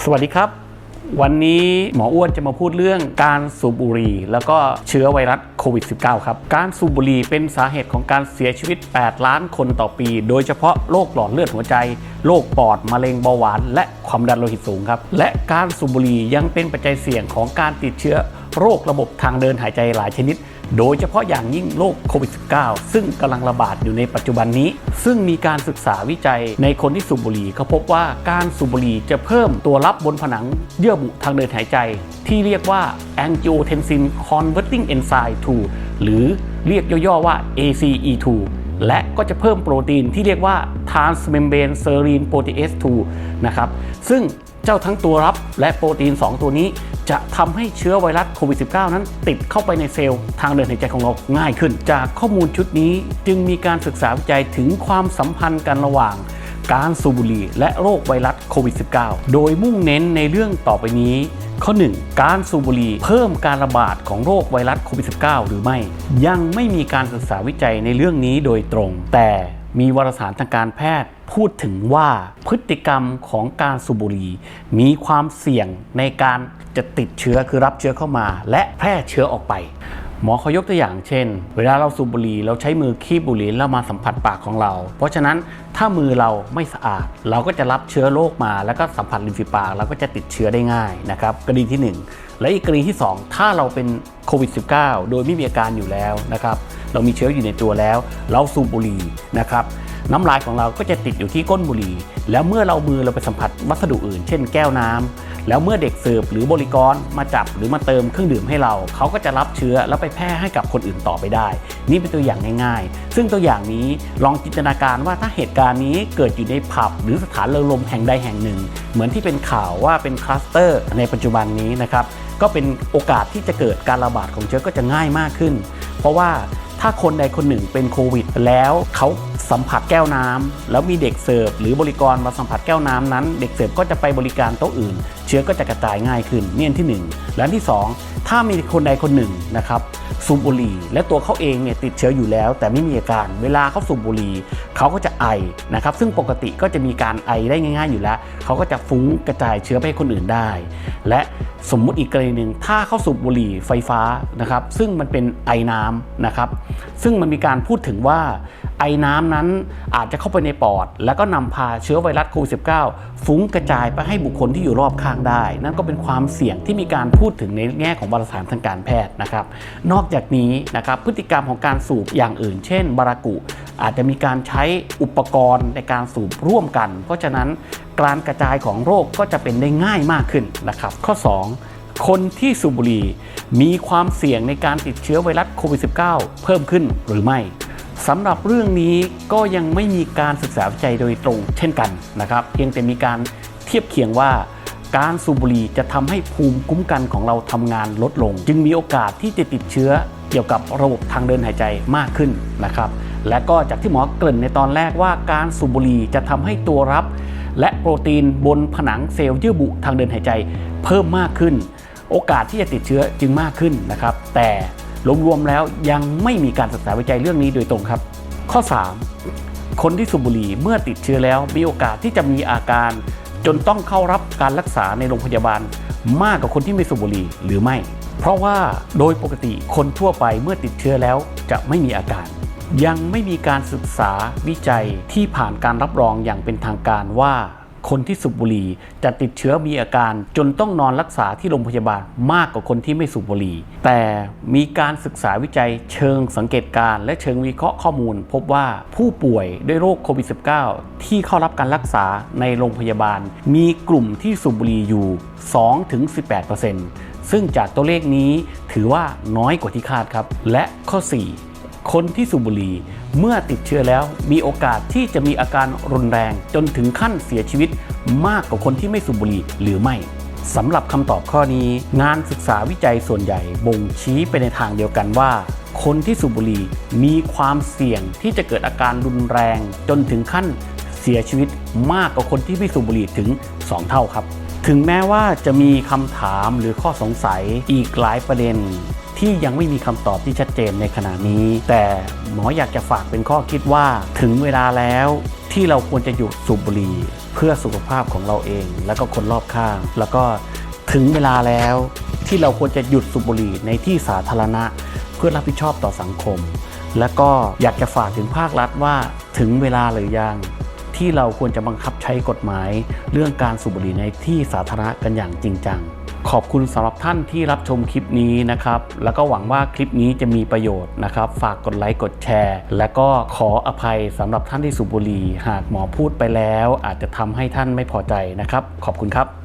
สวัสดีครับ วันนี้หมออ้วนจะมาพูดเรื่องการสูบบุหรี่แล้วก็เชื้อไวรัสโควิด -19 ครับ การสูบบุหรี่เป็นสาเหตุของการเสียชีวิต 8 ล้านคนต่อปี โดยเฉพาะโรคหลอดเลือดหัวใจ โรคปอด มะเร็งเบาหวาน และความดันโลหิตสูงครับ และการสูบบุหรี่ยังเป็นปัจจัยเสี่ยงของการติดเชื้อโรคระบบทางเดินหายใจหลายชนิด โดยเฉพาะอย่างยิ่งโรคโควิด -19 ซึ่งกำลังระบาดอยู่ในปัจจุบันนี้ ซึ่งมีการศึกษาวิจัยในคนที่สูบบุหรี่เขาพบว่าการสูบบุหรี่จะเพิ่มตัวรับบนผนังเยื่อบุทางเดินหายใจ ที่เรียกว่า angiotensin converting enzyme 2 หรือเรียกย่อๆว่า ACE2 และก็จะเพิ่มโปรตีนที่เรียกว่า transmembrane serine protease 2 นะครับ ซึ่ง เจ้าทั้งตัวรับและโปรตีน 2 ตัวนี้ จะทำให้เชื้อไวรัสโควิด -19 นั้นติดเข้าไปในเซลล์ทางเดินหายใจของเราง่ายขึ้น จากข้อมูลชุดนี้จึงมีการศึกษาวิจัยถึงความสัมพันธ์กันระหว่างการสูบบุหรี่และโรคไวรัสโควิด -19 โดยมุ่งเน้นในเรื่องต่อไปนี้ ข้อ 1 การสูบบุหรี่เพิ่มการระบาดของโรคไวรัสโควิด -19 หรือไม่ ยังไม่มีการศึกษาวิจัยในเรื่องนี้โดยตรง แต่มีวารสารทางการแพทย์ พูดถึงว่าพฤติกรรมของการสูบบุหรี่มีความเสี่ยงในการจะติดเชื้อคือรับเชื้อเข้ามา และแพร่เชื้อออกไป หมอเขายกตัวอย่างเช่น เวลาเราสูบบุหรี่เราใช้มือคีบบุหรี่แล้วมาสัมผัสปากของเรา เพราะฉะนั้นถ้ามือเราไม่สะอาด เราก็จะรับเชื้อโรคมา แล้วก็สัมผัสริมฝีปากเราก็จะติดเชื้อได้ง่ายนะครับกรณีที่ 1 และอีกกรณีที่ 2 ถ้าเราเป็นโควิด -19 โดยไม่มีอาการอยู่แล้วนะครับเรามีเชื้ออยู่ในตัวแล้ว เราสูบบุหรี่นะครับ น้ำลายของเราก็จะติดอยู่ที่ก้นบุหรี่ แล้วเมื่อเรามือเราไปสัมผัสวัสดุอื่น เช่นแก้วน้ำแล้วเมื่อเด็กเสิร์ฟหรือบริกรมาจับหรือมาเติมเครื่องดื่มให้เรา เขาก็จะรับเชื้อแล้วไปแพร่ให้กับคนอื่นต่อไปได้ นี่เป็นตัวอย่างง่ายๆ ซึ่งตัวอย่างนี้ลองจินตนาการว่าถ้าเหตุการณ์นี้เกิดอยู่ในผับ หรือสถานเริงรมแห่งใดแห่งหนึ่ง เหมือนที่เป็นข่าวว่าเป็นคลัสเตอร์ในปัจจุบันนี้นะครับก็เป็นโอกาสที่จะเกิดการระบาดของเชื้อก็จะง่ายมากขึ้น เพราะว่า ถ้าคนใดคนหนึ่งเป็นโควิด แล้วเขาสัมผัสแก้วน้ำแล้วมีเด็กเสิร์ฟหรือบริกรมาสัมผัสแก้วน้ำนั้น เด็กเสิร์ฟก็จะไปบริการโต๊ะอื่น เชื้อก็จะกระจายง่ายขึ้นเนี่อันที่ 1 และอันที่ 2 ถ้ามีคนใดคนหนึ่งนะครับ สูบบุหรี่ และตัวเขาเองเนี่ยติดเชื้ออยู่แล้ว แต่ไม่มีอาการ เวลาเขาสูบบุหรี่เขาก็จะไอนะครับซึ่งปกติก็จะมีการไอได้ง่าย ๆ อยู่แล้วเขาก็จะฟุ้งกระจายเชื้อไปให้คนอื่นได้ และสมมุติอีกกรณีหนึ่งถ้าเขาสูบบุหรี่ไฟฟ้านะครับซึ่งมันเป็นไอน้ำนะครับซึ่งมันมีการพูดถึงว่า ไอน้ำนั้นอาจจะเข้าไปในปอด แล้วก็นำพาเชื้อไวรัสโควิด -19 ฟุ้งกระจายไปให้บุคคลที่อยู่รอบข้างได้ นั่นก็เป็นความเสี่ยงที่มีการพูดถึงในแง่ของวารสารทางการแพทย์นะครับ นอกจากนี้นะครับพฤติกรรมของการสูบอย่างอื่น เช่น บารากุ อาจจะมีการใช้อุปกรณ์ในการสูบร่วมกัน เพราะฉะนั้นการกระจายของโรคก็จะเป็นได้ง่ายมากขึ้นนะครับ ข้อ 2คนที่สูบบุหรี่มีความเสี่ยงในการติดเชื้อไวรัสโควิด -19 เพิ่มขึ้นหรือไม่ สำหรับเรื่องนี้ก็ยังไม่มีการศึกษาวิจัยโดยตรงเช่นกันนะครับเพียงแต่มีการเทียบเคียงว่าการสูบบุหรี่จะทำให้ภูมิคุ้มกันของเราทำงานลดลง จึงมีโอกาสที่จะติดเชื้อเกี่ยวกับระบบทางเดินหายใจมากขึ้นนะครับ และก็จากที่หมอเกริ่นในตอนแรกว่าการสูบบุหรี่จะทำให้ตัวรับ และโปรตีนบนผนังเซลล์เยื่อบุทางเดินหายใจ เพิ่มมากขึ้น โอกาสที่จะติดเชื้อจึงมากขึ้นนะครับ แต่ รวมๆแล้วยังไม่มีการศึกษาวิจัยเรื่องนี้โดยตรงครับ ข้อ 3 คนที่สูบบุหรี่เมื่อติดเชื้อแล้วมีโอกาสที่จะมีอาการ จนต้องเข้ารับการรักษาในโรงพยาบาล มากกว่าคนที่ไม่สูบบุหรี่หรือไม่ เพราะว่าโดยปกติคนทั่วไปเมื่อติดเชื้อแล้วจะไม่มีอาการ ยังไม่มีการศึกษาวิจัยที่ผ่านการรับรองอย่างเป็นทางการว่า คนที่สูบบุหรี่จะติดเชื้อมีอาการจนต้องนอนรักษาที่โรงพยาบาลมากกว่าคนที่ไม่สูบบุหรี่ แต่มีการศึกษาวิจัยเชิงสังเกตการและเชิงวิเคราะห์ข้อมูล พบว่าผู้ป่วยด้วยโรคโควิด -19 ที่เข้ารับการรักษาในโรงพยาบาล มีกลุ่มที่สูบบุหรี่อยู่ 2-18%ซึ่งจากตัวเลขนี้ถือว่าน้อยกว่าที่คาดครับ และข้อ 4 คนที่สูบบุหรี่ เมื่อติดเชื้อแล้วมีโอกาสที่จะมีอาการรุนแรงจนถึงขั้นเสียชีวิตมากกว่าคนที่ไม่สูบบุหรี่หรือไม่สำหรับคำตอบข้อนี้ งานศึกษาวิจัยส่วนใหญ่บ่งชี้ไปในทางเดียวกันว่า คนที่สูบบุหรี่มีความเสี่ยงที่จะเกิดอาการรุนแรง จนถึงขั้นเสียชีวิตมากกว่าคนที่ไม่สูบบุหรี่ถึง 2 เท่าครับ ถึงแม้ว่าจะมีคำถามหรือข้อสงสัยอีกหลายประเด็น ที่ยังไม่มีคำตอบที่ชัดเจนในขณะนี้ แต่หมออยากจะฝากเป็นข้อคิดว่าถึงเวลาแล้วที่เราควรจะหยุดสูบบุหรี่เพื่อสุขภาพของเราเอง แล้วก็คนรอบข้าง แล้วก็ถึงเวลาแล้วที่เราควรจะหยุดสูบบุหรี่ในที่สาธารณะ เพื่อรับผิดชอบต่อสังคม และก็อยากจะฝากถึงภาครัฐว่าถึงเวลาหรือยังที่เราควรจะบังคับใช้กฎหมาย เรื่องการสูบบุหรี่ในที่สาธารณะกันอย่างจริงจัง ขอบคุณสำหรับท่านที่รับชมคลิปนี้นะครับ แล้วก็หวังว่าคลิปนี้จะมีประโยชน์นะครับ ฝากกดไลค์กดแชร์ และก็ขออภัยสำหรับท่านที่สูบบุหรี่ หากหมอพูดไปแล้ว อาจจะทำให้ท่านไม่พอใจนะครับ ขอบคุณครับ